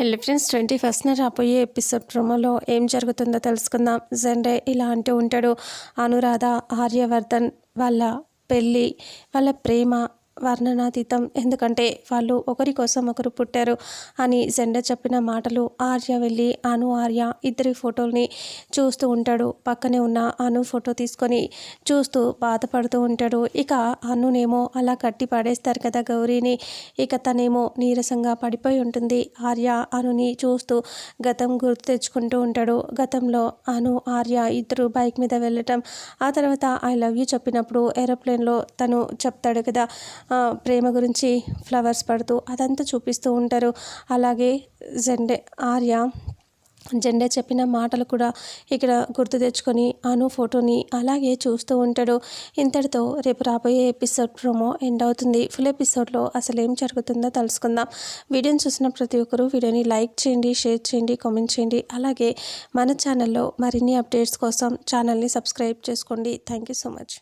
హెల్ friends twenty ఫస్ట్న రాబోయే episode ప్రోమోలో ఏం జరుగుతుందో తెలుసుకుందాం. జెండే ఇలా అంటూ ఉంటాడు అనురాధ ఆర్యవర్ధన్ వాళ్ళ పెళ్ళి వాళ్ళ ప్రేమ వర్ణనాతీతం. ఎందుకంటే వాళ్ళు ఒకరి కోసం ఒకరు పుట్టారు అని జెండ చెప్పిన మాటలు ఆర్య వెళ్ళి అను ఆర్య ఇద్దరి ఫోటోల్ని చూస్తూ ఉంటాడు. పక్కనే ఉన్న అను ఫోటో తీసుకొని చూస్తూ బాధపడుతూ ఉంటాడు. ఇక అనునేమో అలా కట్టి పడేస్తారు కదా గౌరీని. ఇక తనేమో నీరసంగా పడిపోయి ఉంటుంది. ఆర్య అనుని చూస్తూ గతం గుర్తు తెచ్చుకుంటూ ఉంటాడు. గతంలో అను ఆర్య ఇద్దరు బైక్ మీద వెళ్ళటం ఆ తర్వాత ఐ లవ్ యూ చెప్పినప్పుడు ఏరోప్లేన్లో తను చెప్తాడు కదా ప్రేమ గురించి ఫ్లవర్స్ పడుతూ అదంతా చూపిస్తూ ఉంటారు. అలాగే జెండే ఆర్య జెండే చెప్పిన మాటలు కూడా ఇక్కడ గుర్తు తెచ్చుకొని అను ఫోటోని అలాగే చూస్తూ ఉంటాడు. ఇంతటితో రేపు రాబోయే ఎపిసోడ్ ప్రోమో ఎండ్ అవుతుంది. ఫుల్ ఎపిసోడ్లో అసలు ఏం జరుగుతుందో తెలుసుకుందాం. వీడియోని చూసిన ప్రతి ఒక్కరూ వీడియోని లైక్ చేయండి షేర్ చేయండి కామెంట్ చేయండి. అలాగే మన ఛానల్లో మరిన్ని అప్డేట్స్ కోసం ఛానల్ని సబ్స్క్రైబ్ చేసుకోండి. Thank you so much